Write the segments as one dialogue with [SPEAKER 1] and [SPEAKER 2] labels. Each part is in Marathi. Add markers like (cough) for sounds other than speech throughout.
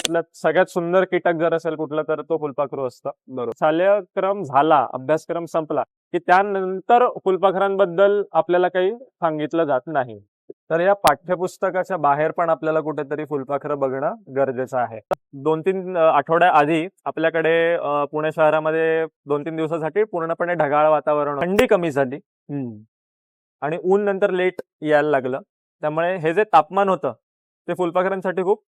[SPEAKER 1] त्यातलं सगळ्यात सुंदर कीटक जर असेल कुठलं तर तो फुलपाखरू असतं.
[SPEAKER 2] बरोबर.
[SPEAKER 1] शालेयक्रम झाला अभ्यासक्रम संपला की त्यानंतर फुलपाखरांबद्दल आपल्याला काही सांगितलं जात नाही. तर या पाठ्यपुस्तकाच्या बाहेर पण आपल्याला कुठेतरी फुलपाखरं बघणं गरजेचं आहे. दोन तीन आठवड्या आधी आपल्याकडे पुणे शहरामध्ये दोन तीन दिवसासाठी पूर्णपणे ढगाळ वातावरण. थंडी कमी झाली. आणि ऊन नंतर लेट यायला लागलं. त्यामुळे हे जे तापमान होतं ते फुलपाखरांसाठी खूप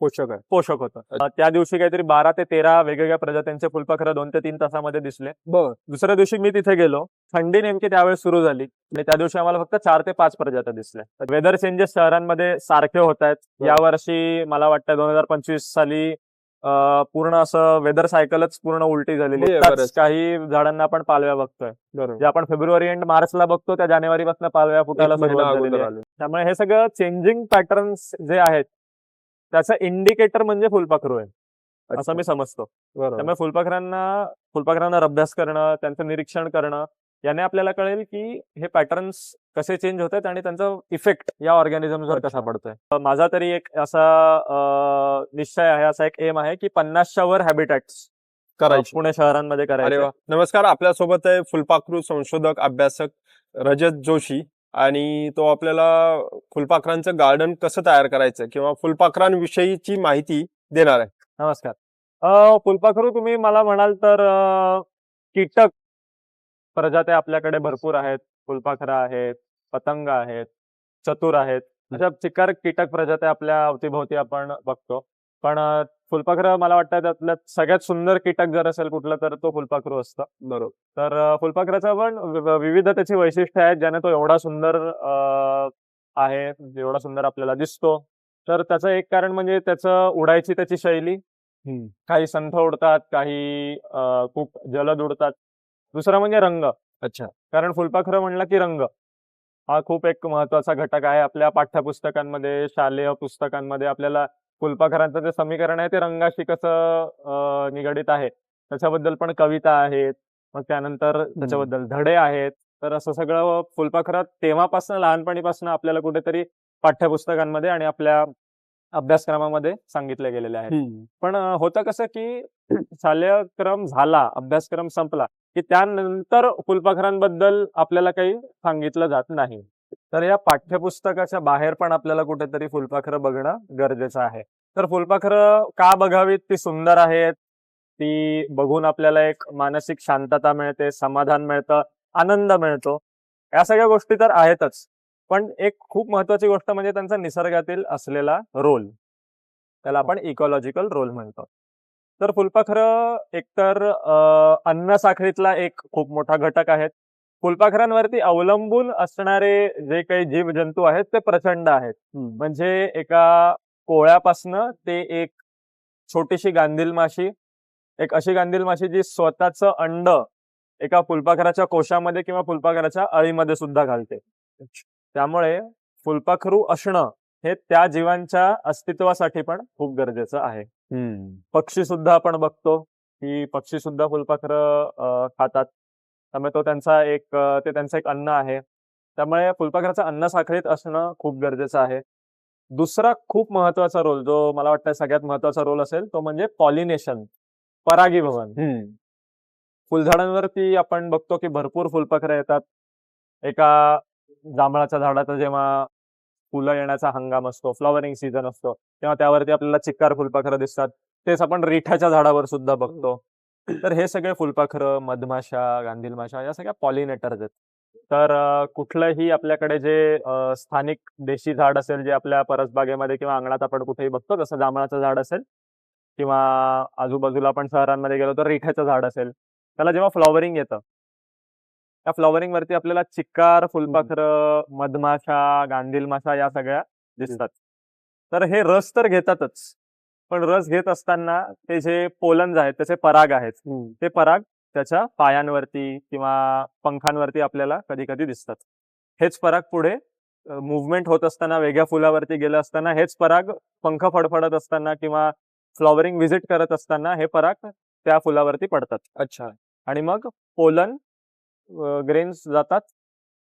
[SPEAKER 2] पोषक आहे
[SPEAKER 1] पोषक होतं. त्या दिवशी काहीतरी बारा ते तेरा वेगवेगळ्या प्रजातींचे फुलपाखरं दोन ते तीन तासामध्ये दिसले.
[SPEAKER 2] बर.
[SPEAKER 1] दुसऱ्या दिवशी मी तिथे गेलो. थंडी नेमकी त्यावेळेस सुरू झाली. आणि त्या दिवशी आम्हाला फक्त चार ते पाच प्रजात्या दिसल्या. वेदर चेंजेस शहरांमध्ये सारखे होत आहेत.
[SPEAKER 2] हो.
[SPEAKER 1] या वर्षी मला वाटतं दोन हजार पंचवीस साली पूर्ण असं वेदर सायकलच पूर्ण उलटी झालेली. काही झाडांना आपण पालव्या बघतोय. जे आपण फेब्रुवारी एंड मार्चला बघतो त्या जानेवारी पासून पालव्या फुटायला सुरुवात झालेली. त्यामुळे हे सगळं चेंजिंग पॅटर्न्स जे आहेत त्याचं इंडिकेटर म्हणजे फुलपाखरू आहे. असं. मी समजतो. त्यामुळे फुलपाखरांना फुलपाखरांवर अभ्यास करणं त्यांचं निरीक्षण करणं याने आपल्याला कळेल की हे पॅटर्न्स कसे चेंज होत आहेत आणि त्यांचा इफेक्ट या ऑर्गॅनिझमवर कसा. पडतोय. माझा तरी एक असा निश्चय आहे असा एक एम आहे की पन्नासच्या वर हॅबिटॅट्स
[SPEAKER 2] करायची.
[SPEAKER 1] पुणे शहरांमध्ये करायचे.
[SPEAKER 2] नमस्कार आपल्यासोबत आहे फुलपाखरू संशोधक अभ्यासक रजत जोशी. आणि तो आपल्याला फुलपाखरांचं गार्डन कसं तयार करायचं किंवा फुलपाखरांविषयीची माहिती देणार आहे.
[SPEAKER 1] नमस्कार. अ, फुलपाखरू तुम्ही मला म्हणाल तर कीटक प्रजात्या आपल्याकडे भरपूर आहेत. फुलपाखरं आहेत पतंग आहेत चतुर आहेत. अशा चिकार कीटक प्रजात्या आपल्या अवतीभोवती आपण बघतो. पण फुलपाखरं मला वाटतं त्यातलं सगळ्यात सुंदर कीटक जर असेल कुठलं तर तो फुलपाखरू असतं.
[SPEAKER 2] बरोबर.
[SPEAKER 1] तर फुलपाखराचं पण विविध त्याची वैशिष्ट्य आहेत ज्याने तो एवढा सुंदर आहे एवढा सुंदर आपल्याला दिसतो. तर त्याचं एक कारण म्हणजे त्याचं उडायची त्याची शैली. काही संथ उडतात काही खूप जलद उडतात. दुसरं म्हणजे रंग.
[SPEAKER 2] अच्छा.
[SPEAKER 1] कारण फुलपाखरं म्हणलं की रंग. हा खूप एक महत्त्वाचा घटक आहे आपल्या पाठ्यपुस्तकांमध्ये शालेय पुस्तकांमध्ये आपल्याला फुलपाखरांचं जे समीकरण आहे ते रंगाशी कसं निगडित आहे? त्याच्याबद्दल पण कविता आहेत. मग त्यानंतर त्याच्याबद्दल धडे आहेत. तर असं सगळं फुलपाखरात तेव्हापासून लहानपणीपासून आपल्याला कुठेतरी पाठ्यपुस्तकांमध्ये आणि आपल्या अभ्यासक्रमामध्ये सांगितले गेलेले आहेत. पण होतं कसं की शालेय क्रम झाला अभ्यासक्रम संपला की त्यानंतर फुलपाखरांबद्दल आपल्याला काही सांगितलं जात नाही. तर या पाठ्यपुस्तकाच्या बाहेर पण आपल्याला कुठेतरी फुलपाखरं बघणं गरजेचं आहे. तर फुलपाखरं का बघावीत? ती सुंदर आहेत. ती बघून आपल्याला एक मानसिक शांतता मिळते समाधान मिळतं आनंद मिळतो. या सगळ्या गोष्टी तर आहेतच. पण एक खूप महत्वाची गोष्ट म्हणजे त्यांचा निसर्गातील असलेला रोल त्याला आपण इकॉलॉजिकल रोल म्हणतो. तर फुलपाखरं एकतर अन्न साखळीतला एक खूप मोठा घटक आहेत. फुलपाखरांवरती अवलंबून असणारे जे काही जीवजंतू आहेत ते प्रचंड आहेत. म्हणजे एका कोळ्यापासनं ते एक छोटीशी गांधील माशी एक अशी गांधील माशी जी स्वतःचं अंड एका फुलपाखराच्या कोशामध्ये किंवा फुलपाखराच्या अळीमध्ये सुद्धा घालते. त्यामुळे फुलपाखरू असणं हे त्या जीवांच्या अस्तित्वासाठी पण खूप गरजेचं आहे. पक्षी सुद्धा आपण बघतो की पक्षी सुद्धा फुलपाखरं खातात. त्यामुळे तो त्यांचा एक ते त्यांचं एक अन्न आहे. त्यामुळे फुलपाखराचं अन्न साखळीत असणं खूप गरजेचं आहे. दुसरा खूप महत्त्वाचा रोल जो मला वाटतं सगळ्यात महत्त्वाचा रोल असेल तो म्हणजे पॉलिनेशन परागीभवन. फुलझाडांवरती आपण बघतो की भरपूर फुलपाखरं येतात. एका जांभळाच्या झाडाचा जेव्हा फुलं येण्याचा हंगाम असतो फ्लॉवरिंग सीझन असतो तेव्हा त्यावरती आपल्याला चिक्कार फुलपाखरं दिसतात. तेच आपण रिठाच्या झाडावर सुद्धा बघतो. तर हे सगळे फुलपाखरं मधमाशा गांधील माशा या सगळ्या पॉलिनेटर्स आहेत. तर कुठलंही आपल्याकडे जे स्थानिक देशी झाड असेल जे आपल्या परसबागेमध्ये किंवा अंगणात आपण कुठेही बघतो जसं जांभळाचं झाड असेल किंवा आजूबाजूला आपण शहरांमध्ये गेलो तर रिठ्याचं झाड असेल त्याला जेव्हा फ्लॉवरिंग येतं त्या फ्लॉवरिंग वरती आपल्याला चिक्कार फुलपाखरं मधमाशा गांधील माशा या सगळ्या दिसतात. तर हे रस तर घेतातच. पण रस घेत असताना ते जे पोलन्स आहेत त्याचे पराग आहेत ते पराग त्याच्या पायांवरती किंवा पंखांवरती आपल्याला कधी कधी दिसतात. हेच पराग पुढे मुवमेंट होत असताना वेगळ्या फुलावरती गेलं असताना हेच पराग पंख फडफडत असताना किंवा फ्लॉवरिंग व्हिजिट करत असताना हे पराग त्या फुलावरती पडतात.
[SPEAKER 2] अच्छा.
[SPEAKER 1] आणि मग पोलन ग्रेन्स जातात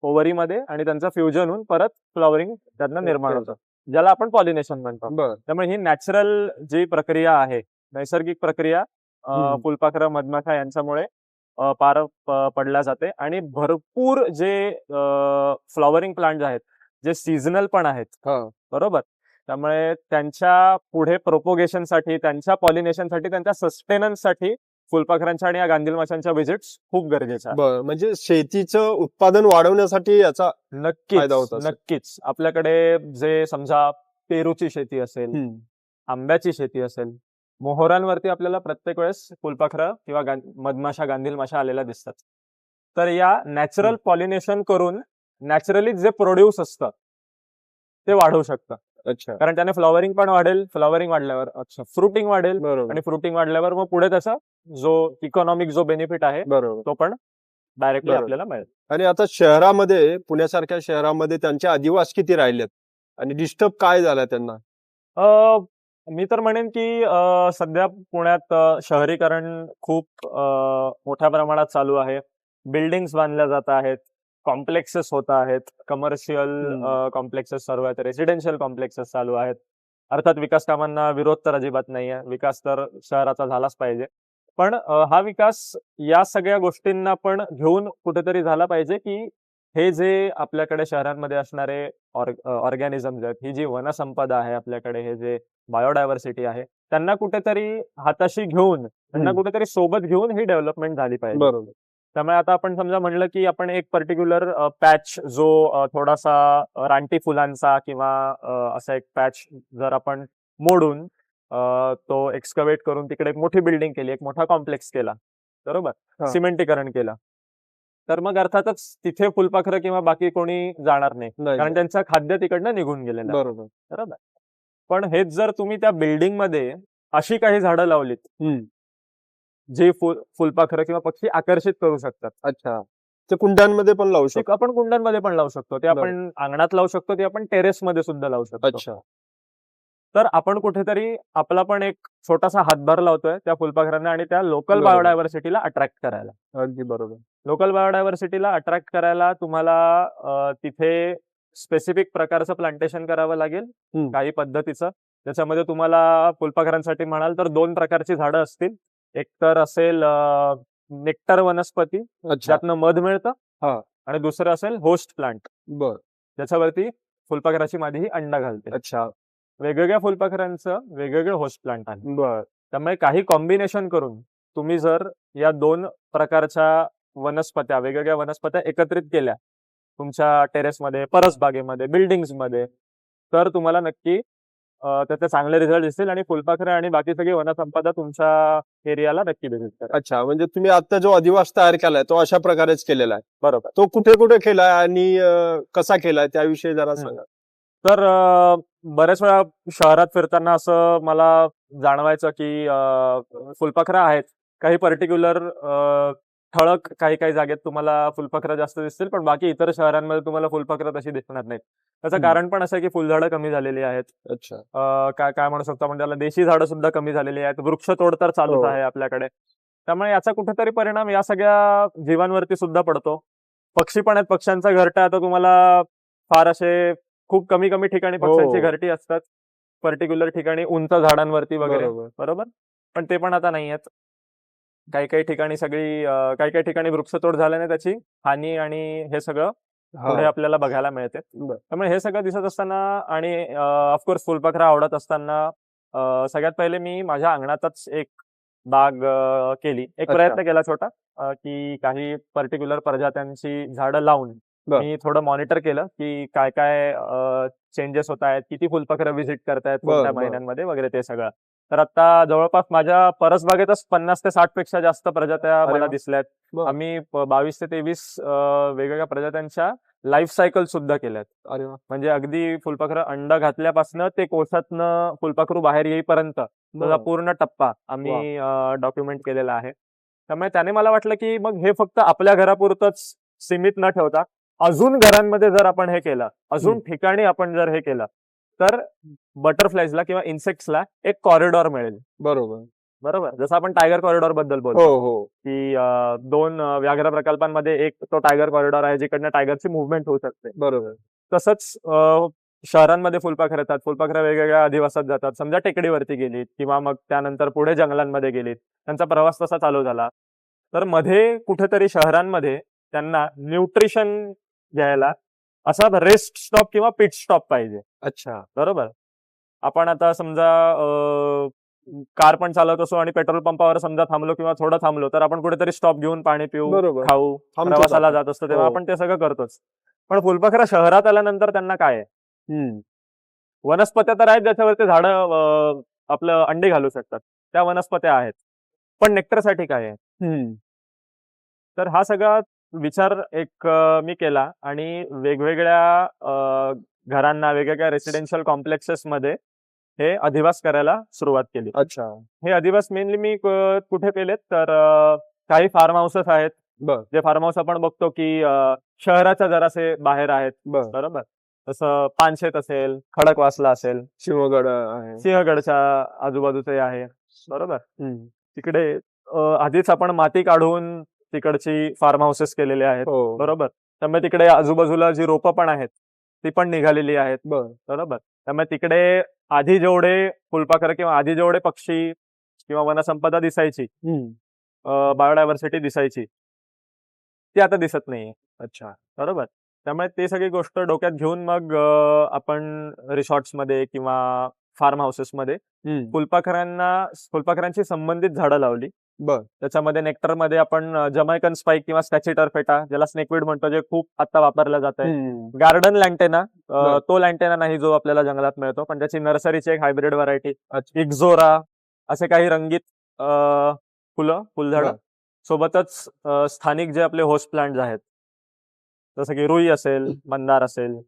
[SPEAKER 1] ओव्हरीमध्ये आणि त्यांचं फ्युजन होऊन परत फ्लॉवरिंग त्यातनं निर्माण. होतं. ज्याला आपण पॉलिनेशन म्हणतो.
[SPEAKER 2] बर.
[SPEAKER 1] त्यामुळे ही नॅचरल जी प्रक्रिया आहे नैसर्गिक प्रक्रिया. फुलपाखरं मधमाशा यांच्यामुळे पार प- पडल्या जाते आणि भरपूर जे फ्लॉवरिंग प्लांट आहेत जे सीझनल पण आहेत.
[SPEAKER 2] हा.
[SPEAKER 1] बरोबर? त्यामुळे त्यांच्या पुढे प्रोपोगेशनसाठी त्यांच्या पॉलिनेशनसाठी त्यांच्या सस्टेनन्ससाठी फुलपाखरांच्या आणि या गांधील माशांच्या व्हिजिट्स खूप गरजेच्या आहेत.
[SPEAKER 2] बर म्हणजे शेतीचं उत्पादन वाढवण्यासाठी याचा फायदा होत असेल.
[SPEAKER 1] नक्कीच. आपल्याकडे जे समजा पेरूची शेती असेल आंब्याची शेती असेल मोहरांवरती आपल्याला प्रत्येक वेळेस फुलपाखरं किंवा गां- मधमाशा गांधील माशा आलेल्या दिसतात. तर या नॅचरल पॉलिनेशन करून नॅचरली जे प्रोड्यूस असतं ते वाढवू शकतं.
[SPEAKER 2] अच्छा.
[SPEAKER 1] कारण त्याने फ्लॉवरिंग पण वाढेल फ्लॉवरिंग वाढल्यावर अच्छा फ्रुटिंग वाढेल
[SPEAKER 2] बरोबर.
[SPEAKER 1] आणि फ्रुटिंग वाढल्यावर मग पुढे त्याचा जो इकॉनॉमिक जो बेनिफिट आहे
[SPEAKER 2] बरोबर.
[SPEAKER 1] तो पण डायरेक्टली
[SPEAKER 2] बरोबर.
[SPEAKER 1] आपल्याला मिळेल.
[SPEAKER 2] आणि आता शहरामध्ये पुण्यासारख्या शहरामध्ये त्यांचे आदिवास किती राहिलेत? आणि डिस्टर्ब काय झालं त्यांना?
[SPEAKER 1] अ, मी तर म्हणेन की अ, सध्या पुण्यात अ, शहरीकरण खूप अ, मोठ्या प्रमाणात चालू आहे. बिल्डिंग्स बांधल्या जात आहेत. कॉम्प्लेक्सेस होत आहेत. कमर्शियल. कॉम्प्लेक्सेस सर्व आहेत. रेसिडेन्शियल कॉम्प्लेक्सेस चालू आहेत. अर्थात विकास कामांना विरोध तर अजिबात नाहीये. विकास तर शहराचा झालाच पाहिजे. पण हा विकास या सगळ्या गोष्टींना पण घेऊन कुठेतरी झाला पाहिजे की हे जे आपल्याकडे शहरांमध्ये असणारे ऑर्गॅनिझम्स आहेत ही जी वनसंपदा आहे आपल्याकडे हे जे बायोडायव्हर्सिटी आहे त्यांना कुठेतरी हाताशी घेऊन त्यांना. कुठेतरी सोबत घेऊन ही डेव्हलपमेंट झाली पाहिजे.
[SPEAKER 2] बरोबर.
[SPEAKER 1] त्यामुळे आता आपण समजा म्हणलं की आपण एक पर्टिक्युलर पॅच जो थोडासा रानटी फुलांचा किंवा असा एक पॅच जर आपण मोडून तो एक्सकवेट करून तिकडे एक मोठी बिल्डिंग केली एक मोठा कॉम्प्लेक्स केला बरोबर. सिमेंटीकरण केलं तर मग अर्थातच तिथे फुलपाखरं किंवा बाकी कोणी जाणार नाही कारण त्यांचं खाद्य तिकडनं निघून गेलेलं.
[SPEAKER 2] बरोबर
[SPEAKER 1] बरोबर पण हेच जर तुम्ही त्या बिल्डिंगमध्ये अशी काही झाडं लावलीत. जी फुल फुलपाखरं किंवा पक्षी आकर्षित करू शकतात.
[SPEAKER 2] अच्छा. ते कुंड्यांमध्ये पण लावू शकतो.
[SPEAKER 1] आपण कुंड्यांमध्ये पण लावू शकतो. ते आपण अंगणात लावू शकतो ते आपण टेरेस मध्ये सुद्धा लावू शकतो.
[SPEAKER 2] अच्छा.
[SPEAKER 1] तर आपण कुठेतरी आपला पण एक छोटासा हातभार लावतोय त्या फुलपाखरांना आणि त्या लोकल. बायोडायव्हर्सिटीला अट्रॅक्ट करायला.
[SPEAKER 2] अगदी बरोबर.
[SPEAKER 1] लोकल बायोडायव्हर्सिटीला अट्रॅक्ट करायला तुम्हाला तिथे स्पेसिफिक प्रकारचं प्लांटेशन करावं लागेल. काही पद्धतीचं. त्याच्यामध्ये तुम्हाला फुलपाखरांसाठी म्हणाल तर दोन प्रकारची झाडं असतील. एक तर असेल नेक्टर वनस्पती ज्यातनं मध मिळतं
[SPEAKER 2] हा.
[SPEAKER 1] आणि दुसरं असेल होस्ट प्लांट.
[SPEAKER 2] बर.
[SPEAKER 1] ज्याच्यावरती फुलपाखराची मादी ही अंडा घालते.
[SPEAKER 2] अच्छा.
[SPEAKER 1] वेगवेगळ्या फुलपाखरांचं वेगवेगळे होस्ट प्लांट आहे.
[SPEAKER 2] बर.
[SPEAKER 1] त्यामुळे काही कॉम्बिनेशन करून तुम्ही जर या दोन प्रकारच्या वनस्पत्या वेगवेगळ्या वनस्पत्या एकत्रित केल्या तुमच्या टेरेसमध्ये परसबागेमध्ये बिल्डिंग्समध्ये तर तुम्हाला नक्की त्याचे चांगले रिझल्ट दिसतील आणि फुलपाखरं आणि बाकी सगळी वनसंपदा तुमच्या एरियाला नक्की दिसेल
[SPEAKER 2] अच्छा म्हणजे तुम्ही आता जो अधिवास तयार केलाय तो अशा प्रकारेच केलेला आहे.
[SPEAKER 1] बरोबर.
[SPEAKER 2] तो कुठे कुठे केलाय आणि कसा केलाय त्याविषयी जरा सांगा.
[SPEAKER 1] तर बऱ्याच वेळा शहरात फिरताना असं मला जाणवायचं की फुलपाखरं आहेत. काही पर्टिक्युलर ठळक काही काही जागेत तुम्हाला फुलपाखरं जास्त दिसतील पण बाकी इतर शहरांमध्ये तुम्हाला फुलपाखरं तशी दिसणार नाहीत. त्याचं. कारण पण असं की फुलझाडं कमी झालेली आहेत.
[SPEAKER 2] अच्छा.
[SPEAKER 1] काय काय म्हणू शकतो आपण त्याला? देशी झाडं सुद्धा कमी झालेली आहेत. वृक्षतोड तर चालूच
[SPEAKER 2] हो.
[SPEAKER 1] आहे आपल्याकडे. त्यामुळे याचा कुठेतरी परिणाम या सगळ्या जीवांवरती सुद्धा पडतो. पक्षी पण आहेत. पक्ष्यांचा घरटा आता तुम्हाला फार असे खूप कमी कमी ठिकाणी पक्ष्यांची
[SPEAKER 2] हो.
[SPEAKER 1] घरटी असतात. पर्टिक्युलर ठिकाणी उंच झाडांवरती वगैरे.
[SPEAKER 2] बरोबर.
[SPEAKER 1] बरोबर? पण ते पण आता नाही आहेत. काही काही ठिकाणी सगळी अं, काही काही ठिकाणी वृक्षतोड झाल्याने त्याची हानी आणि हे सगळं पुढे
[SPEAKER 2] हा
[SPEAKER 1] आपल्याला बघायला मिळते
[SPEAKER 2] बरं.
[SPEAKER 1] त्यामुळे हे सगळं दिसत असताना आणि ऑफकोर्स फुलपाखरा आवडत असताना अं, सगळ्यात पहिले मी माझ्या अंगणातच एक बाग अं, केली एक
[SPEAKER 2] अच्छा.
[SPEAKER 1] प्रयत्न केला छोटा अं, की काही पर्टिक्युलर प्रजात्यांची झाडं लावून
[SPEAKER 2] बरं.
[SPEAKER 1] मी थोडं मॉनिटर केलं की काय काय चेंजेस होत आहेत किती फुलपाखरं व्हिजिट करतायत
[SPEAKER 2] बरं,
[SPEAKER 1] कोणत्या
[SPEAKER 2] बरं.
[SPEAKER 1] महिन्यांमध्ये वगैरे ते सगळं तर आता जवळपास माझ्या परसबागेतच पन्नास ते साठपेक्षा जास्त प्रजात्या मला. दिसल्यात. आम्ही प- बावीस ते तेवीस अं, वेगवेगळ्या प्रजात्यांच्या लाईफ सायकल सुद्धा केल्यात
[SPEAKER 2] अरे वा
[SPEAKER 1] म्हणजे अगदी फुलपाखरं अंड घातल्यापासून ते कोशातनं फुलपाखरू बाहेर येईपर्यंत त्याचा
[SPEAKER 2] बरं.
[SPEAKER 1] पूर्ण टप्पा आम्ही डॉक्युमेंट केलेला आहे त्यामुळे त्याने मला वाटलं की मग हे फक्त आपल्या घरापुरतच सीमित न ठेवता अजून घरांमध्ये जर आपण हे केलं अजून ठिकाणी आपण जर हे केलं तर बटरफ्लाईजला किंवा इन्सेक्ट्सला एक कॉरिडॉर मिळेल.
[SPEAKER 2] बरोबर.
[SPEAKER 1] बरोबर? जसं आपण टायगर कॉरिडॉरबद्दल बोलतो
[SPEAKER 2] हो हो.
[SPEAKER 1] की अं, दोन अं, व्याघ्र प्रकल्पांमध्ये एक तो टायगर कॉरिडॉर आहे जिकडनं टायगरची मुवमेंट होऊ शकते.
[SPEAKER 2] बरोबर.
[SPEAKER 1] तसंच अं, शहरांमध्ये फुलपाखरं येतात. फुलपाखरं वेगवेगळ्या अधिवासात जातात. समजा टेकडीवरती गेलीत किंवा मग त्यानंतर पुढे जंगलांमध्ये गेलीत. त्यांचा प्रवास तसा चालू झाला. तर मध्ये कुठेतरी शहरांमध्ये त्यांना न्यूट्रिशन घ्यायला असा रेस्ट स्टॉप किंवा पिट स्टॉप पाहिजे.
[SPEAKER 2] अच्छा.
[SPEAKER 1] बरोबर? आपण आता समजा कार पण चालवत असो आणि पेट्रोल पंपावर समजा थांबलो किंवा थोडं थांबलो तर आपण कुठेतरी स्टॉप घेऊन पाणी पिऊ खाऊ प्रवासाला. जात असतो तेव्हा
[SPEAKER 2] हो.
[SPEAKER 1] आपण ते सगळं करतोच. पण फुलपाखरं शहरात आल्यानंतर त्यांना काय आहे. वनस्पत्या तर आहेत ज्याच्यावरती झाडं आपलं अंडी घालू शकतात. त्या वनस्पत्या आहेत. पण नेक्टरसाठी काय आहे?
[SPEAKER 2] हम्म.
[SPEAKER 1] तर हा सगळा विचार एक मी केला आणि वेगवेगळ्या घरांना वेगवेगळ्या रेसिडेन्शियल कॉम्प्लेक्सेस मध्ये हे अधिवास करायला सुरुवात केली.
[SPEAKER 2] अच्छा.
[SPEAKER 1] हे अधिवास मेनली मी कुठे केलेत तर काही फार्म हाऊसेस आहेत. जे फार्म हाऊस आपण बघतो की शहराच्या जरासे बाहेर आहेत.
[SPEAKER 2] बर.
[SPEAKER 1] बरोबर? तसं पानशेत असेल खडकवासला असेल.
[SPEAKER 2] शिवगड आहे.
[SPEAKER 1] सिंहगडच्या आजूबाजूचे आहे. बरोबर. तिकडे आधीच आपण माती काढून तिकडची फार्म हाऊसेस केलेले आहेत.
[SPEAKER 2] हो.
[SPEAKER 1] बरोबर? त्यामुळे तिकडे आजूबाजूला जी रोपं पण आहेत ती पण निघालेली आहेत.
[SPEAKER 2] बर.
[SPEAKER 1] बरोबर? त्यामुळे तिकडे आधी जेवढे फुलपाखरं किंवा आधी जेवढे पक्षी किंवा वनसंपदा दिसायची. बायोडायव्हर्सिटी दिसायची ती आता दिसत नाहीये.
[SPEAKER 2] अच्छा.
[SPEAKER 1] बरोबर? त्यामुळे ते सगळी गोष्ट डोक्यात घेऊन मग आपण रिसॉर्ट्समध्ये किंवा फार्म हाऊसेस मध्ये
[SPEAKER 2] हम्म.
[SPEAKER 1] फुलपाखरांना फुलपाखरांची संबंधित झाडं लावली.
[SPEAKER 2] बर
[SPEAKER 1] त्याच्यामध्ये नेक्टरमध्ये आपण जमैकन स्पाईक किंवा स्टॅचिटर फेटा ज्याला स्नेकवीड म्हणतो जे खूप आता वापरलं जात आहे. Garden lantana. तो लँटेना नाही जो आपल्याला जंगलात मिळतो पण त्याची नर्सरीची एक हायब्रिड व्हरायटी. इक्झोरा असे काही रंगीत फुलं फुलझाडं. सोबतच स्थानिक जे आपले होस्ट प्लांट आहेत जसं की रुई असेल मंदार असेल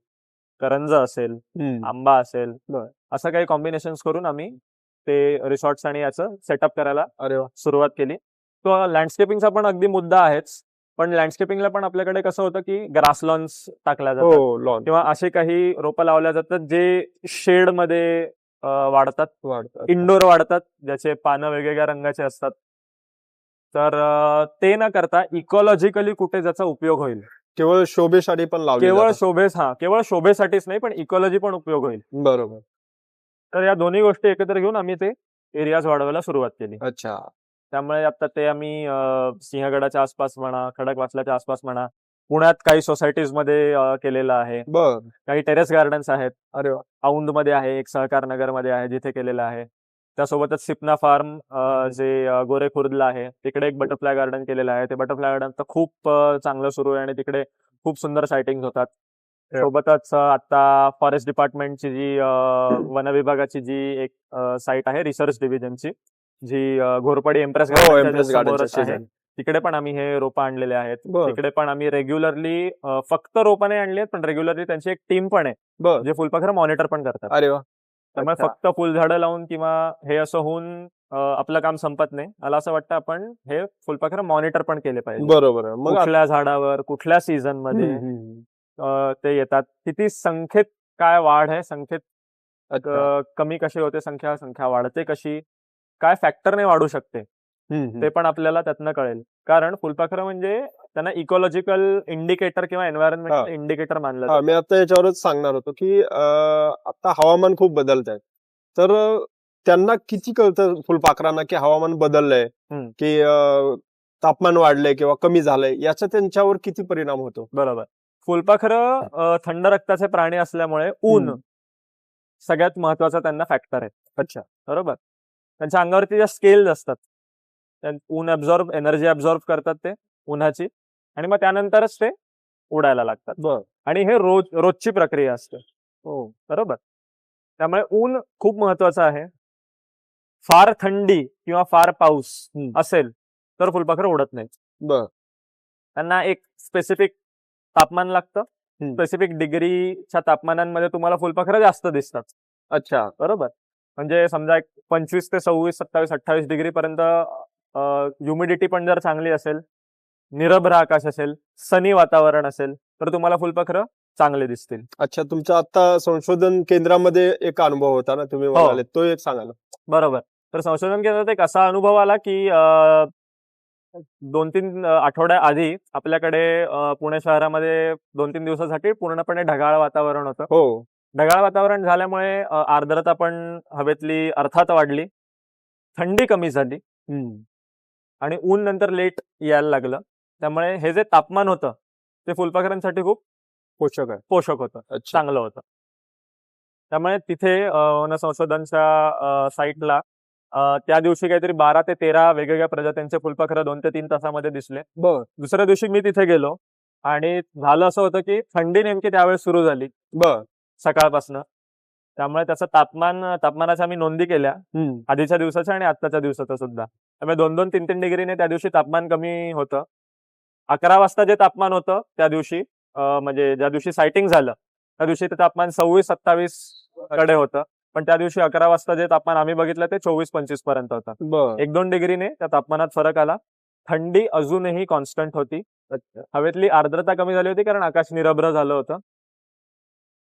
[SPEAKER 1] करंज असेल. आंबा असेल. असं काही कॉम्बिनेशन करून आम्ही ते रिसॉर्ट्स आणि याचं सेटअप करायला
[SPEAKER 2] अरे वा.
[SPEAKER 1] सुरुवात केली. तो लँडस्केपिंगचा पण अगदी मुद्दा आहेच. पण लँडस्केपिंगला पण आपल्याकडे कसं होतं की ग्रास लॉन्स टाकल्या जातात.
[SPEAKER 2] हो लॉन
[SPEAKER 1] किंवा असे काही रोपं लावल्या जातात जे शेडमध्ये अं, वाढतात.
[SPEAKER 2] वाढतात.
[SPEAKER 1] इंडोर वाढतात. ज्याचे पानं वेगवेगळ्या रंगाचे असतात. तर अं, ते न करता इकॉलॉजिकली कुठे ज्याचा उपयोग होईल?
[SPEAKER 2] केवळ शोभेसाठी पण लावले
[SPEAKER 1] केवळ
[SPEAKER 2] जातात.
[SPEAKER 1] शोभेस हा केवळ शोभेसाठीच नाही पण इकॉलॉजी पण उपयोग होईल.
[SPEAKER 2] बरोबर.
[SPEAKER 1] तर या दोन्ही गोष्टी एकत्र घेऊन आम्ही ते एरियाज वाढवायला सुरुवात केली.
[SPEAKER 2] अच्छा.
[SPEAKER 1] त्यामुळे आता ते आम्ही सिंहगडाच्या आसपास म्हणा खडकवासल्याच्या आसपास म्हणा पुण्यात काही सोसायटीजमध्ये केलेलं आहे.
[SPEAKER 2] बर.
[SPEAKER 1] काही टेरेस गार्डन्स आहेत.
[SPEAKER 2] अरे
[SPEAKER 1] औंधमध्ये आहे एक सहकार नगरमध्ये आहे जिथे केलेलं आहे. त्यासोबतच सिपना फार्म जे गोरे खुर्दला आहे तिकडे एक बटरफ्लाय गार्डन केलेलं आहे. ते बटरफ्लाय गार्डन तर खूप चांगलं सुरू आहे आणि तिकडे खूप सुंदर सायटिंग होतात. सोबतच आता फॉरेस्ट डिपार्टमेंटची जी वन विभागाची जी एक साईट आहे रिसर्च डिव्हिजनची जी घोरपडी एम्प्रेस
[SPEAKER 2] हो
[SPEAKER 1] तिकडे पण आम्ही हे रोपं आणलेले आहेत. तिकडे पण आम्ही रेग्युलरली फक्त रोपं नाही आणली आहेत पण रेग्युलरली त्यांची एक टीम पण आहे जे फुलपाखरं मॉनिटर पण करतात.
[SPEAKER 2] अरे वा.
[SPEAKER 1] त्यामुळे. फक्त फुलझाडं लावून किंवा हे असं होऊन आपलं काम संपत नाही. मला असं वाटतं आपण हे फुलपाखरं मॉनिटर पण केले पाहिजे.
[SPEAKER 2] बरोबर
[SPEAKER 1] कुठल्या झाडावर कुठल्या सीझनमध्ये ते येतात. किती संख्येत काय वाढ आहे? संख्येत कमी कशी होते संख्या? संख्या वाढते कशी? काय फॅक्टरने वाढू शकते. ते पण आपल्याला त्यातनं कळेल. कारण फुलपाखरं म्हणजे त्यांना इकॉलॉजिकल इंडिकेटर किंवा एन्व्हायरमेंटल
[SPEAKER 2] हा.
[SPEAKER 1] इंडिकेटर मानलं
[SPEAKER 2] मी आता याच्यावरच सांगणार होतो की आता हवामान खूप बदलत आहे. तर त्यांना किती कळतं फुलपाखरांना की हवामान बदललंय. की तापमान वाढलंय किंवा कमी झालंय? याचा त्यांच्यावर किती परिणाम होतो?
[SPEAKER 1] बरोबर. फुलपाखरं थंड रक्ताचे प्राणी असल्यामुळे ऊन. सगळ्यात महत्त्वाचा त्यांना फॅक्टर आहे.
[SPEAKER 2] अच्छा
[SPEAKER 1] बरोबर. त्यांच्या अंगावरती ज्या स्केल्स असतात त्या ऊन ऍब्झॉर्ब एनर्जी ऍब्झॉर्ब करतात ते उन्हाची आणि मग त्यानंतरच ते उडायला लागतात.
[SPEAKER 2] बर.
[SPEAKER 1] आणि हे रोज रोजची प्रक्रिया असते.
[SPEAKER 2] हो.
[SPEAKER 1] बरोबर. त्यामुळे ऊन खूप महत्वाचं आहे. फार थंडी किंवा फार पाऊस. असेल तर फुलपाखरं उडत नाहीत.
[SPEAKER 2] बर.
[SPEAKER 1] त्यांना एक स्पेसिफिक तापमान लागतं. स्पेसिफिक डिग्रीच्या तापमानांमध्ये तुम्हाला फुलपाखरं जास्त दिसतात.
[SPEAKER 2] अच्छा.
[SPEAKER 1] बरोबर. म्हणजे समजा एक पंचवीस ते सव्वीस सत्तावीस अठ्ठावीस डिग्री पर्यंत ह्युमिडिटी पण जर चांगली असेल निरभ्र आकाश असेल सनी वातावरण असेल तर तुम्हाला फुलपाखरं चांगले दिसतील.
[SPEAKER 2] अच्छा तुमच्या आता संशोधन केंद्रामध्ये एक अनुभव होता ना तुम्ही
[SPEAKER 1] हो.
[SPEAKER 2] म्हणाले तो एक सांगा ना.
[SPEAKER 1] बरोबर. तर संशोधन केंद्रात एक असा अनुभव आला की दोन तीन आठवड्या आधी आपल्याकडे पुणे शहरामध्ये दोन तीन दिवसासाठी पूर्णपणे ढगाळ वातावरण होतं.
[SPEAKER 2] हो.
[SPEAKER 1] ढगाळ वातावरण झाल्यामुळे आर्द्रता पण हवेतली अर्थात वाढली. थंडी कमी झाली. आणि ऊन नंतर लेट यायला लागलं. त्यामुळे हे जे तापमान होतं ते फुलपाखरांसाठी खूप
[SPEAKER 2] पोषक आहे.
[SPEAKER 1] पोषक होतं. चांगलं होतं. त्यामुळे तिथे वन संशोधनच्या साईटला त्या दिवशी काहीतरी बारा ते तेरा वेगवेगळ्या प्रजातींचे फुलपाखरं दोन ते तीन तासामध्ये दिसले.
[SPEAKER 2] बर.
[SPEAKER 1] दुसऱ्या दिवशी मी तिथे गेलो आणि झालं असं होतं की थंडी नेमकी त्यावेळेस सुरू झाली.
[SPEAKER 2] बर.
[SPEAKER 1] सकाळपासनं. त्यामुळे त्याचं तापमान तापमानाच्या आम्ही नोंदी केल्या. आधीच्या दिवसाच्या आणि आत्ताच्या दिवसाचं सुद्धा. त्यामुळे दोन दोन तीन तीन डिग्रीने त्या दिवशी तापमान कमी होतं. अकरा वाजता जे तापमान होतं त्या दिवशी म्हणजे ज्या दिवशी सायटिंग झालं त्या दिवशी ते तापमान सव्वीस सत्तावीसकडे होतं. पण त्या दिवशी अकरा वाजता जे तापमान आम्ही बघितलं ते चोवीस पंचवीसपर्यंत होतं. एक दोन डिग्रीने त्या तापमानात फरक आला. थंडी अजूनही कॉन्स्टंट होती. हवेतली आर्द्रता कमी झाली होती कारण आकाश निरभ्र झालं होतं.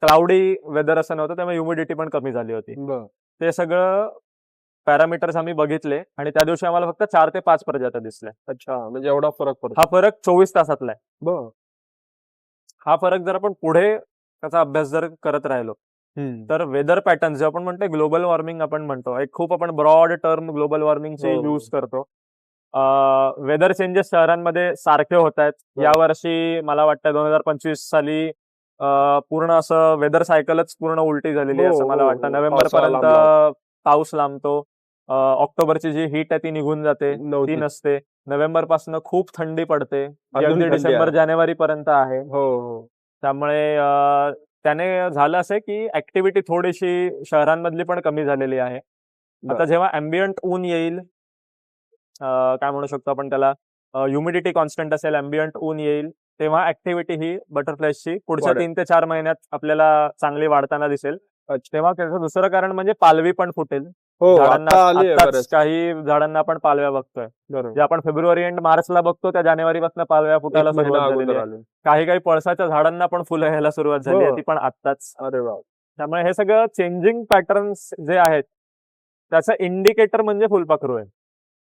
[SPEAKER 1] क्लाउडी वेदर असं नव्हतं त्यामुळे ह्युमिडिटी पण कमी झाली होती. ते सगळं पॅरामीटर्स आम्ही बघितले आणि त्या दिवशी आम्हाला फक्त चार ते पाच प्रजात्या दिसल्या
[SPEAKER 2] अच्छा म्हणजे एवढा फरक पडतो.
[SPEAKER 1] हा फरक चोवीस तासातला आहे. हा फरक जर आपण पुढे त्याचा अभ्यास जर करत राहिलो तर वेदर पॅटर्न जे आपण म्हणतो ग्लोबल वॉर्मिंग आपण म्हणतो एक खूप आपण ब्रॉड टर्म ग्लोबल वॉर्मिंगची. यूज करतो. वेदर चेंजेस शहरांमध्ये सारखे होत आहेत.
[SPEAKER 2] हो.
[SPEAKER 1] या वर्षी मला वाटतं दोन हजार पंचवीस साली पूर्ण असं वेदर सायकलच पूर्ण उलटी झालेली आहे
[SPEAKER 2] हो,
[SPEAKER 1] असं मला
[SPEAKER 2] हो,
[SPEAKER 1] वाटतं. नोव्हेंबर पर्यंत पाऊस लांबतो. ऑक्टोबरची जी हीट आहे ती निघून जाते. ती नसते. नोव्हेंबरपासून खूप थंडी पडते. डिसेंबर. जानेवारी पर्यंत आहे.
[SPEAKER 2] हो हो.
[SPEAKER 1] त्यामुळे त्याने झालं असं की ऍक्टिव्हिटी थोडीशी शहरांमधली पण कमी झालेली आहे आता. जेव्हा अँबियंट ऊन येईल काय म्हणू शकतो आपण त्याला ह्युमिडिटी कॉन्स्टंट असेल अँबियंट ऊन येईल तेव्हा ऍक्टिव्हिटी ही बटरफ्लायची पुढच्या. तीन ते चार महिन्यात आपल्याला चांगली वाढताना दिसेल. तेव्हा त्याचं दुसरं कारण म्हणजे पालवी पण फुटेल.
[SPEAKER 2] हो
[SPEAKER 1] झाडांना
[SPEAKER 2] आता आली आहे
[SPEAKER 1] आत्ताच
[SPEAKER 2] बरेच.
[SPEAKER 1] काही झाडांना आपण पालव्या बघतोय.
[SPEAKER 2] बरोबर.
[SPEAKER 1] जे आपण फेब्रुवारी एंड मार्चला बघतो त्या जानेवारी पासून पालव्या फुटायला
[SPEAKER 2] एक महिना
[SPEAKER 1] सुरुवात झालेली
[SPEAKER 2] अगोदर
[SPEAKER 1] आहे.
[SPEAKER 2] आली.
[SPEAKER 1] काही काही पळसाच्या झाडांना पण फुलं यायला सुरुवात झाली आहे
[SPEAKER 2] हो.
[SPEAKER 1] ती पण आत्ताच.
[SPEAKER 2] अरे वा
[SPEAKER 1] त्यामुळे हे सगळं चेंजिंग पॅटर्न्स जे आहेत त्याचं इंडिकेटर म्हणजे फुलपाखरू आहे.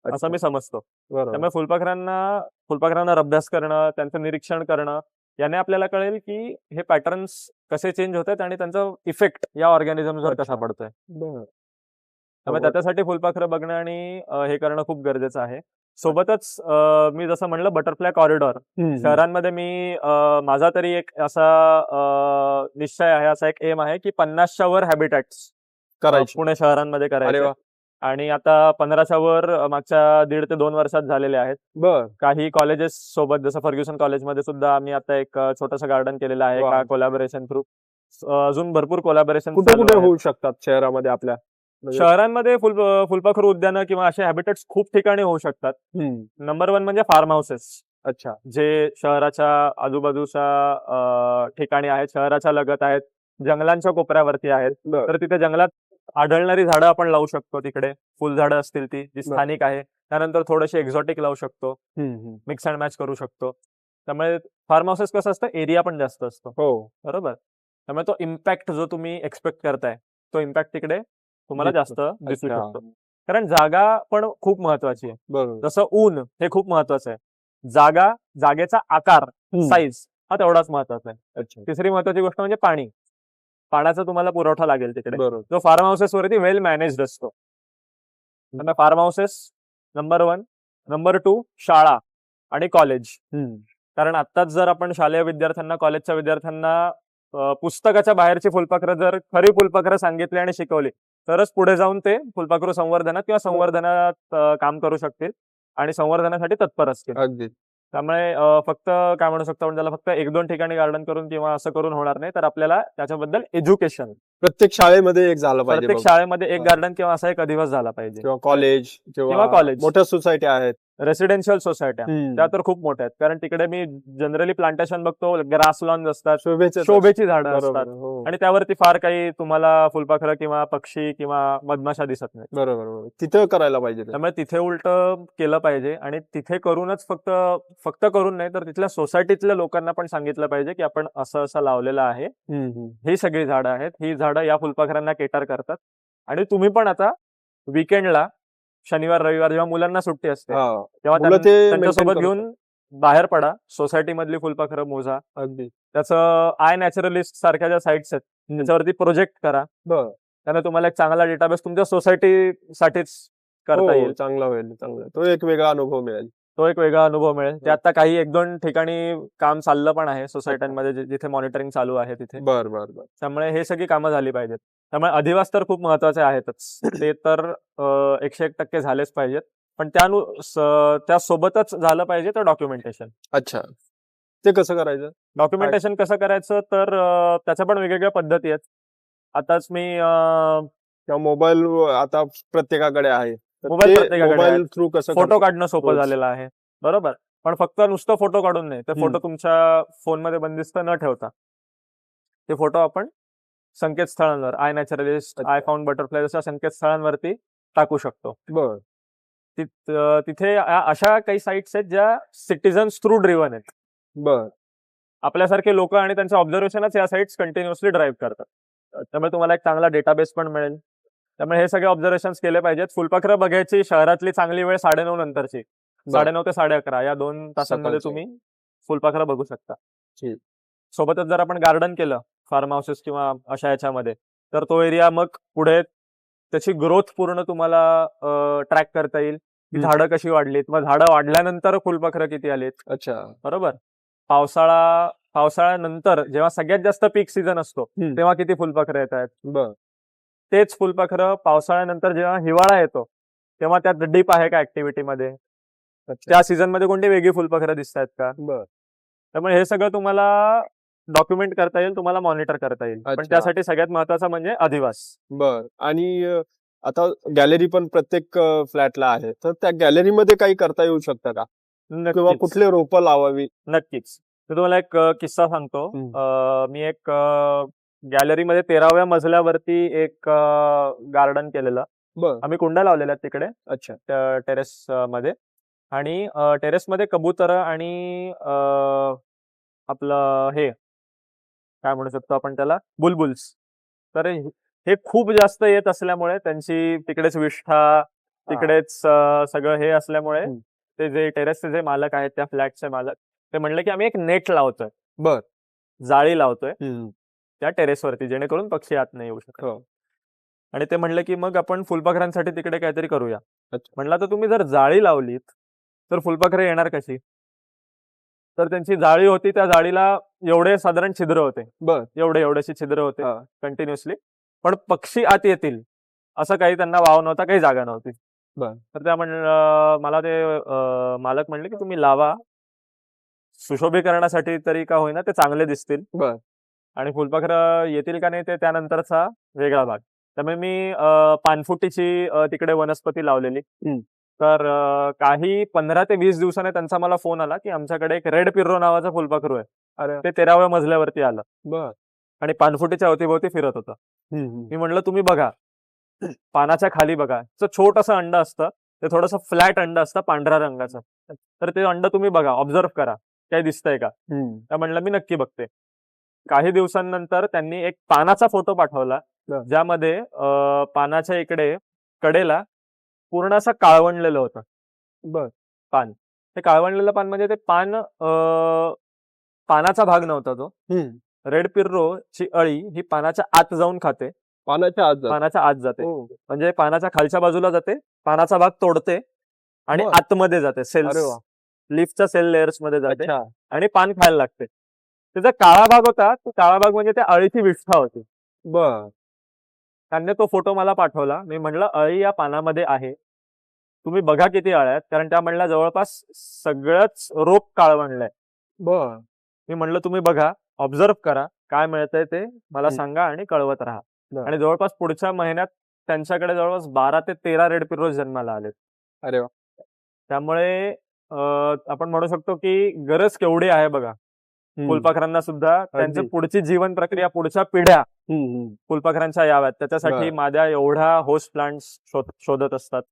[SPEAKER 1] असं. मी समजतो.
[SPEAKER 2] बरोबर.
[SPEAKER 1] त्यामुळे फुलपाखरांना फुलपाखरांवर अभ्यास करणं त्यांचं निरीक्षण करणं याने आपल्याला कळेल की हे पॅटर्न्स कसे चेंज होत आहेत आणि त्यांचा इफेक्ट या ऑर्गॅनिझमवर कसा. पडतोय. त्यामुळे. त्याच्यासाठी फुलपाखरं बघणं आणि हे करणं खूप गरजेचं आहे सोबतच मी जसं म्हणलं बटरफ्लाय कॉरिडॉर. शहरांमध्ये मी माझा तरी एक असा निश्चय आहे असा एक एम आहे की पन्नासच्या वर हॅबिटॅट्स
[SPEAKER 2] करायची
[SPEAKER 1] पुणे शहरांमध्ये करायचे आणि आता पंधराच्या वर अं, मागच्या दीड ते दोन वर्षात झालेले आहेत.
[SPEAKER 2] बर.
[SPEAKER 1] काही कॉलेजेस सोबत जसं फर्ग्युसन कॉलेजमध्ये सुद्धा आम्ही आता एक छोटस गार्डन केलेलं आहे
[SPEAKER 2] वा.
[SPEAKER 1] का कोलॅबोरेशन थ्रू अजून भरपूर कोलॅबोरेशन
[SPEAKER 2] कुठे कुठे होऊ शकतात शहरामध्ये आपल्या? म्हणजे-
[SPEAKER 1] शहरांमध्ये फुल फुलपाखरू उद्यानं किंवा असे हॅबिटेट्स खूप ठिकाणी होऊ शकतात.
[SPEAKER 2] हम्म.
[SPEAKER 1] नंबर वन म्हणजे फार्म हाऊसेस
[SPEAKER 2] अच्छा.
[SPEAKER 1] जे शहराच्या आजूबाजूच्या अं, ठिकाणी आहेत शहराच्या लगत आहेत जंगलांच्या कोपऱ्यावरती आहेत.
[SPEAKER 2] बर.
[SPEAKER 1] तर तिथे जंगलात आढळणारी झाडं आपण लावू शकतो तिकडे. फुलझाडं असतील ती जी. स्थानिक आहे. त्यानंतर थोडेसे एक्झॉटिक लावू शकतो. मिक्स अँड मॅच करू शकतो. त्यामुळे फार्म हाऊसेस कसं असतं? एरिया पण जास्त असतो.
[SPEAKER 2] हो.
[SPEAKER 1] बरोबर? त्यामुळे तो इम्पॅक्ट जो तुम्ही एक्सपेक्ट करताय तो इम्पॅक्ट तिकडे तुम्हाला. जास्त दिसू. शकतो. कारण जागा पण खूप महत्वाची आहे.
[SPEAKER 2] बरोबर.
[SPEAKER 1] जसं ऊन हे खूप महत्वाचं आहे. जागा जागेचा आकार. साईज हा तेवढाच महत्त्वाचा आहे. तिसरी महत्वाची गोष्ट म्हणजे पाणी. पाण्याचा तुम्हाला पुरवठा लागेल तिकडे. जो फार्म हाऊसेस वरती वेल मॅनेज्ड असतो. Farm houses number one number two शाळा आणि कॉलेज. कारण आत्ताच जर आपण शालेय विद्यार्थ्यांना कॉलेजच्या विद्यार्थ्यांना पुस्तकाच्या बाहेरची फुलपाखरं जर खरी फुलपाखरं सांगितली आणि शिकवली तरच पुढे जाऊन ते फुलपाखरू संवर्धनात किंवा संवर्धनात काम करू शकतील आणि संवर्धनासाठी तत्पर असतील.
[SPEAKER 2] अगदी
[SPEAKER 1] त्यामुळे फक्त काय म्हणू शकतो आपण त्याला फक्त एक दोन ठिकाणी गार्डन करून किंवा असं करून होणार नाही तर आपल्याला त्याच्याबद्दल एज्युकेशन
[SPEAKER 2] प्रत्येक शाळेमध्ये एक झालं पाहिजे
[SPEAKER 1] प्रत्येक. शाळेमध्ये एक. गार्डन किंवा असा एक अधिवास झाला पाहिजे
[SPEAKER 2] किंवा कॉलेज
[SPEAKER 1] किंवा college.
[SPEAKER 2] मोठ्या सोसायटी आहेत
[SPEAKER 1] रेसिडेन्शियल सोसायट्या. त्या तर खूप मोठ्या आहेत. कारण तिकडे मी जनरली प्लांटेशन बघतो ग्रास लॉन्स असतात
[SPEAKER 2] शोभेचे
[SPEAKER 1] शोभेची झाडं असतात.
[SPEAKER 2] हो.
[SPEAKER 1] आणि त्यावरती फार काही तुम्हाला फुलपाखरं किंवा पक्षी किंवा मधमाशा दिसत नाही
[SPEAKER 2] बरोबर बरोबर. तिथं करायला पाहिजे.
[SPEAKER 1] त्यामुळे तिथे उलट केलं पाहिजे आणि तिथे करूनच फक्त फक्त करून नाही तर तिथल्या सोसायटीतल्या लोकांना पण सांगितलं पाहिजे की आपण असं असं लावलेलं आहे. ही सगळी झाडं आहेत. ही झाडं या फुलपाखरांना केटर करतात. आणि तुम्ही पण आता विकेंडला शनिवार रविवार जेव्हा मुलांना सुट्टी असते. तेव्हा
[SPEAKER 2] मुलं
[SPEAKER 1] त्यां-
[SPEAKER 2] ते maintain
[SPEAKER 1] त्यांच्यासोबत घेऊन बाहेर पडा. सोसायटी मधली फुलपाखरं मोजा.
[SPEAKER 2] अगदी.
[SPEAKER 1] त्याचं आय नॅचरलिस्ट सारख्या ज्या साईट्स आहेत त्याच्यावरती प्रोजेक्ट करा.
[SPEAKER 2] बर.
[SPEAKER 1] त्याने तुम्हाला एक चांगला डेटाबेस तुमच्या सोसायटीसाठीच करता
[SPEAKER 2] हो
[SPEAKER 1] येईल.
[SPEAKER 2] चांगला होईल चांगला. तो एक वेगळा अनुभव मिळेल.
[SPEAKER 1] तो एक वेगळा अनुभव मिळेल. ते. आता काही एक दोन ठिकाणी काम चाललं पण आहे सोसायट्यांमध्ये जि- जिथे मॉनिटरिंग चालू आहे तिथे.
[SPEAKER 2] बर बर बर.
[SPEAKER 1] त्यामुळे हे सगळी कामं झाली पाहिजेत. त्यामुळे अधिवास तर खूप महत्त्वाचे आहेतच. (coughs) ते तर एकशे एक टक्के झालेच पाहिजेत. पण त्यानु त्यासोबतच झालं पाहिजे तर डॉक्युमेंटेशन.
[SPEAKER 2] अच्छा. ते कसं करायचं?
[SPEAKER 1] डॉक्युमेंटेशन कसं करायचं तर त्याच्या पण वेगवेगळ्या पद्धती आहेत. आताच मी
[SPEAKER 2] मोबाईल आता प्रत्येकाकडे आहे.
[SPEAKER 1] Mobile प्रत्येकाकडे
[SPEAKER 2] मोबाईल थ्रू कसं
[SPEAKER 1] फोटो? काढणं सोपं. झालेलं आहे. बरोबर? पण फक्त नुसतं फोटो काढून नाही. ते
[SPEAKER 2] हम्म.
[SPEAKER 1] फोटो तुमच्या फोनमध्ये बंदिस्त न ठेवता. ते फोटो आपण संकेतस्थळांवर iNaturalist. I found butterfly अशा संकेतस्थळांवरती टाकू शकतो.
[SPEAKER 2] बर.
[SPEAKER 1] तिथे अशा काही साईट्स आहेत ज्या सिटीजन्स थ्रू ड्रिव्हन आहेत.
[SPEAKER 2] बर.
[SPEAKER 1] आपल्यासारखे लोक आणि त्यांचे ऑब्झर्वेशनच या साईट्स कंटिन्युअसली ड्राईव्ह करतात. त्यामुळे तुम्हाला एक चांगला डेटाबेस पण मिळेल. त्यामुळे हे सगळे ऑब्झर्वेशन केले पाहिजेत. फुलपाखरं बघायची शहरातली चांगली वेळ साडेनऊ नंतरची. साडेनऊ ते साडे अकरा या दोन तासांमध्ये. तुम्ही फुलपाखरं बघू शकता. सोबतच जर आपण गार्डन केलं फार्म हाऊसेस किंवा अशा याच्यामध्ये. तर तो एरिया मग पुढे त्याची ग्रोथ पूर्ण तुम्हाला ट्रॅक करता येईल की. झाडं कशी वाढलीत. मग झाडं वाढल्यानंतर फुलपाखरं किती आलीत.
[SPEAKER 2] अच्छा.
[SPEAKER 1] बरोबर? पावसाळा पावसाळ्यानंतर जेव्हा सगळ्यात जास्त पीक सीझन असतो. तेव्हा किती फुलपाखरं येत आहेत?
[SPEAKER 2] बर.
[SPEAKER 1] तेच फुलपाखरं पावसाळ्यानंतर जेव्हा हिवाळा येतो तेव्हा त्यात डीप आहे का ऍक्टिव्हिटीमध्ये त्या सीझनमध्ये कोणती वेगळी फुलपाखरं दिसत आहेत का?
[SPEAKER 2] बर.
[SPEAKER 1] त्यामुळे हे सगळं तुम्हाला डॉक्युमेंट करता येईल तुम्हाला मॉनिटर करता येईल. पण
[SPEAKER 2] अच्छा.
[SPEAKER 1] त्यासाठी सगळ्यात महत्वाचं म्हणजे अधिवास.
[SPEAKER 2] बर. आणि अ, आता गॅलरी पण प्रत्येक फ्लॅटला आहे. तर त्या गॅलरीमध्ये काही करता येऊ शकतं का? किंवा
[SPEAKER 1] नक्कीच.
[SPEAKER 2] कुठले रोपं लावावी?
[SPEAKER 1] नक्कीच. मी तुम्हाला एक अ, किस्सा सांगतो.
[SPEAKER 2] हम्म.
[SPEAKER 1] अ, मी एक गॅलरीमध्ये तेराव्या मजल्यावरती एक गार्डन केलेलं.
[SPEAKER 2] बर.
[SPEAKER 1] आम्ही कुंड्या लावलेल्या तिकडे
[SPEAKER 2] अच्छा.
[SPEAKER 1] टेरेस मध्ये आणि टेरेस मध्ये कबूतर आणि अ, आपलं हे काय म्हणू शकतो आपण त्याला? बुलबुल्स. तर हे- खूप जास्त येत असल्यामुळे त्यांची तिकडेच विष्ठा तिकडेच सगळं हे असल्यामुळे. ते जे टेरेसचे जे मालक आहेत त्या फ्लॅटचे मालक ते म्हणले की आम्ही एक नेट लावतोय.
[SPEAKER 2] बर.
[SPEAKER 1] जाळी लावतोय. त्या टेरेसवरती जेणेकरून पक्षी आत नाही येऊ शकत.
[SPEAKER 2] हो.
[SPEAKER 1] आणि ते म्हणलं की मग आपण फुलपाखरांसाठी तिकडे काहीतरी करूया. म्हणलं तर तुम्ही जर जाळी लावलीत तर फुलपाखरे येणार कशी? तर त्यांची जाळी होती त्या जाळीला एवढे साधारण छिद्र होते.
[SPEAKER 2] बर.
[SPEAKER 1] एवढे एवढेशी छिद्र होते
[SPEAKER 2] हा.
[SPEAKER 1] कंटिन्युअसली पण पक्षी आत येतील असं काही त्यांना वाव नव्हता काही जागा नव्हती.
[SPEAKER 2] बर.
[SPEAKER 1] तर त्या म्हण मला ते अं, मालक म्हणले की तुम्ही लावा. सुशोभीकरणासाठी तरी का होईना ते चांगले दिसतील.
[SPEAKER 2] बर.
[SPEAKER 1] आणि फुलपाखरं येतील का नाही ते त्यानंतरचा वेगळा भाग. त्यामुळे मी अं, पानफुटीची अं, तिकडे वनस्पती लावलेली.
[SPEAKER 2] हम्म.
[SPEAKER 1] तर काही पंधरा ते वीस दिवसाने त्यांचा मला फोन आला की आमच्याकडे एक रेड पिर्रो नावाचं फुलपाखरू आहे.
[SPEAKER 2] अरे
[SPEAKER 1] ते तेराव्या मजल्यावरती आलं.
[SPEAKER 2] बर.
[SPEAKER 1] आणि पानफुटीच्या अवतीभोवती फिरत होतं. मी म्हणलं तुम्ही बघा पानाच्या खाली बघा. छोटस अंड असतं ते थोडंसं फ्लॅट अंड असतं पांढऱ्या रंगाचं. तर ते अंड तुम्ही बघा ऑब्झर्व करा काय दिसतंय का. त्या म्हणलं मी नक्की बघते. काही दिवसांनंतर त्यांनी एक पानाचा फोटो पाठवला. ज्यामध्ये पानाच्या इकडे कडेला पूर्ण असं काळवणलेलं होतं.
[SPEAKER 2] बर
[SPEAKER 1] ते काळवणलेलं पान म्हणजे ते पान पानाचा भाग नव्हता तो. रेड पिर्रो ची अळी ही पानाच्या आत जाऊन खाते.
[SPEAKER 2] पानाच्या आत जात.
[SPEAKER 1] पानाच्या आत जाते.
[SPEAKER 2] हो.
[SPEAKER 1] म्हणजे पानाच्या खालच्या बाजूला जाते पानाचा भाग तोडते आणि. आतमध्ये जाते
[SPEAKER 2] वा.
[SPEAKER 1] लिफ्टच्या सेल लेअर्समध्ये जाते आणि पान खायला लागते. त्याचा काळा भाग होता तो काळा भाग म्हणजे त्या अळीची विष्ठा होती.
[SPEAKER 2] बर.
[SPEAKER 1] त्यांनी तो फोटो मला पाठवला मी म्हणलं अळी या पानामध्ये आहे तुम्ही बघा किती अळ्या आहेत कारण त्या म्हणल्या जवळपास सगळंच रोप काळवणलंय
[SPEAKER 2] बर
[SPEAKER 1] मी म्हणलं तुम्ही बघा ऑब्झर्व करा काय मिळतंय ते मला. सांगा आणि कळवत राहा. आणि जवळपास पुढच्या महिन्यात त्यांच्याकडे जवळपास बारा ते तेरा रेड पिरोज जन्माला आले
[SPEAKER 2] अरे वा
[SPEAKER 1] त्यामुळे आपण म्हणू शकतो की गरज केवढी आहे बघा. फुलपाखरांना सुद्धा त्यांची. पुढची जीवन प्रक्रिया पुढच्या पिढ्या. फुलपाखरांच्या याव्यात. त्याच्यासाठी
[SPEAKER 2] बरं.
[SPEAKER 1] माद्या एवढ्या होस्ट प्लांट्स शोधत असतात.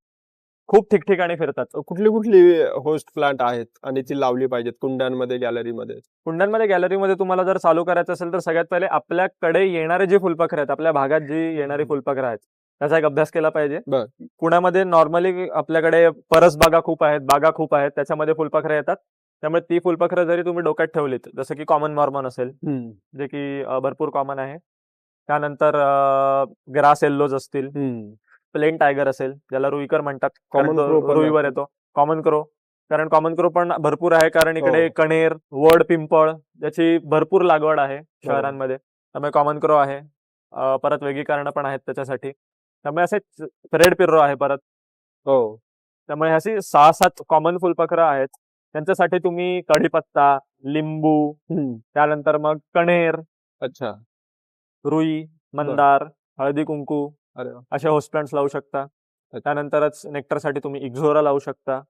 [SPEAKER 1] खूप ठिकठिकाणी फिरतात.
[SPEAKER 2] कुठली कुठली होस्ट प्लांट आहेत आणि ती लावली पाहिजेत कुंड्यांमध्ये गॅलरीमध्ये?
[SPEAKER 1] कुंड्यांमध्ये गॅलरीमध्ये तुम्हाला जर चालू करायचं असेल तर सगळ्यात पहिले आपल्याकडे येणारे जे फुलपाखरं आहेत आपल्या भागात जी येणारी. फुलपाखरं आहेत त्याचा एक अभ्यास केला पाहिजे.
[SPEAKER 2] बर.
[SPEAKER 1] पुण्यामध्ये नॉर्मली आपल्याकडे परस बागा खूप आहेत बागा खूप आहेत त्याच्यामध्ये फुलपाखरं येतात. त्यामुळे ती फुलपाखरं जरी तुम्ही डोक्यात ठेवलीत जसं की कॉमन मॉर्मन असेल जे की अं, भरपूर कॉमन आहे. त्यानंतर ग्रास एल्लोज असतील. प्लेन टायगर असेल ज्याला रुईकर म्हणतात. कारण रुईवर. येतो. Common crow. कारण कॉमन क्रो पण भरपूर आहे. कारण इकडे
[SPEAKER 2] हो.
[SPEAKER 1] कणेर वड पिंपळ याची भरपूर लागवड आहे शहरांमध्ये. त्यामुळे कॉमन क्रो आहे. परत वेगळीकरणं पण आहेत त्याच्यासाठी. त्यामुळे असे रेड पिर्रो आहे परत.
[SPEAKER 2] हो.
[SPEAKER 1] त्यामुळे अशी सहा सात कॉमन फुलपाखरं आहेत. त्यांच्यासाठी तुम्ही कढीपत्ता लिंबू. त्यानंतर मग कणेर.
[SPEAKER 2] अच्छा.
[SPEAKER 1] रुई मंदार हळदी कुंकू
[SPEAKER 2] अरे वा.
[SPEAKER 1] असे होस्ट प्लांट्स लावू शकता. त्यानंतरच नेक्टरसाठी तुम्ही इक्झोरा लावू शकता.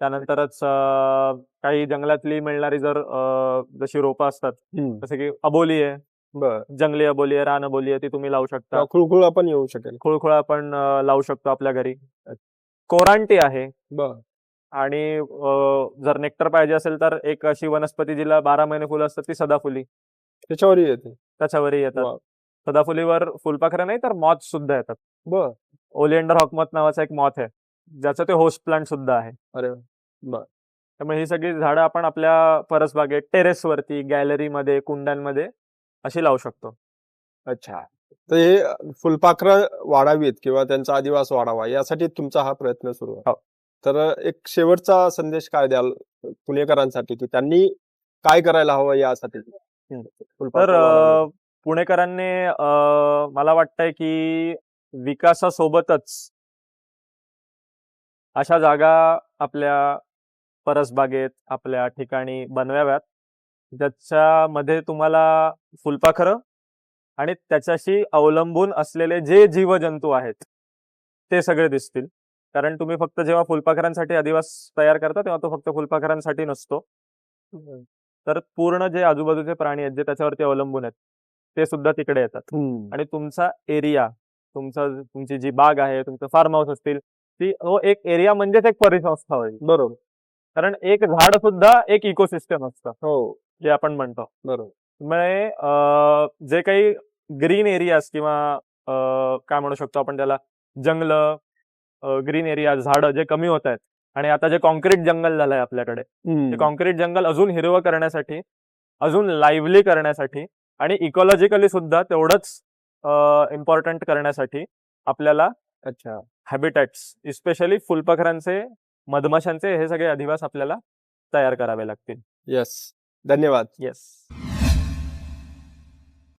[SPEAKER 1] त्यानंतरच अं, काही जंगलातली मिळणारी जर अं, जशी रोपं असतात
[SPEAKER 2] हम्म.
[SPEAKER 1] जसे की अबोली आहे.
[SPEAKER 2] बर.
[SPEAKER 1] जंगली अबोली आहे रान अबोली आहे ती तुम्ही लावू शकता.
[SPEAKER 2] खुळखुळा पण येऊ शकेल.
[SPEAKER 1] खुळखुळा पण अं, लावू शकतो आपल्या घरी. कोरांटी आहे.
[SPEAKER 2] बर.
[SPEAKER 1] आणि अं, जर नेक्टर पाहिजे असेल तर एक अशी वनस्पती जिला बारा महिने फुलं असतात ती सदाफुली.
[SPEAKER 2] त्याच्यावरही येते.
[SPEAKER 1] त्याच्यावरही येतात. सदाफुलीवर फुलपाखरं नाही तर मॉथ सुद्धा येतात.
[SPEAKER 2] बर.
[SPEAKER 1] ओलिएंडर हॉकमत नावाचा एक मॉथ आहे ज्याचं ते होस्ट प्लांट सुद्धा आहे.
[SPEAKER 2] अरे वा.
[SPEAKER 1] त्यामुळे ही सगळी झाडं आपण आपल्या परसबागेत टेरेसवरती गॅलरीमध्ये कुंड्यांमध्ये अशी लावू शकतो.
[SPEAKER 2] अच्छा. तर हे फुलपाखरं वाढावीत किंवा त्यांचा अधिवास वाढावा यासाठी तुमचा हा प्रयत्न सुरू आहे.
[SPEAKER 1] हो.
[SPEAKER 2] तर एक शेवटचा संदेश काय द्याल पुणेकरांसाठी की त्यांनी काय करायला हवं यासाठी?
[SPEAKER 1] तर पुणेकरांनी मला वाटतंय की विकासासोबतच अशा जागा आपल्या परसबागेत आपल्या ठिकाणी बनवाव्यात. ज्याच्यामध्ये तुम्हाला फुलपाखरं आणि त्याच्याशी अवलंबून असलेले जे जीवजंतू आहेत ते सगळे दिसतील. कारण तुम्ही फक्त जेव्हा फुलपाखरांसाठी अधिवास तयार करता तेव्हा तो फक्त फुलपाखरांसाठी नसतो. तर पूर्ण जे आजूबाजूचे प्राणी आहेत जे त्याच्यावरती अवलंबून आहेत ते सुद्धा तिकडे येतात. आणि तुमचा एरिया तुमचा तुमची जी बाग आहे तुमचं फार्म हाऊस असतील ती तो एक एरिया म्हणजेच एक परिसंस्था होईल.
[SPEAKER 2] बरोबर.
[SPEAKER 1] कारण एक झाड सुद्धा एक इकोसिस्टम असतं.
[SPEAKER 2] हो.
[SPEAKER 1] जे आपण म्हणतो.
[SPEAKER 2] बरोबर.
[SPEAKER 1] अं, जे काही ग्रीन एरियाज किंवा काय म्हणू शकतो आपण त्याला जंगल ग्रीन एरिया झाडं जे कमी होत आहेत आणि आता जे कॉन्क्रीट जंगल झालंय आपल्याकडे. ते कॉन्क्रीट जंगल अजून हिरवं करण्यासाठी अजून लाईव्हली करण्यासाठी आणि इकॉलॉजिकली सुद्धा तेवढंच इम्पॉर्टंट करण्यासाठी आपल्याला
[SPEAKER 2] अच्छा.
[SPEAKER 1] हॅबिटॅट्स इस्पेशली फुलपाखरांचे मधमाशांचे हे सगळे अधिवास आपल्याला तयार करावे लागतील.
[SPEAKER 2] येस धन्यवाद.
[SPEAKER 1] येस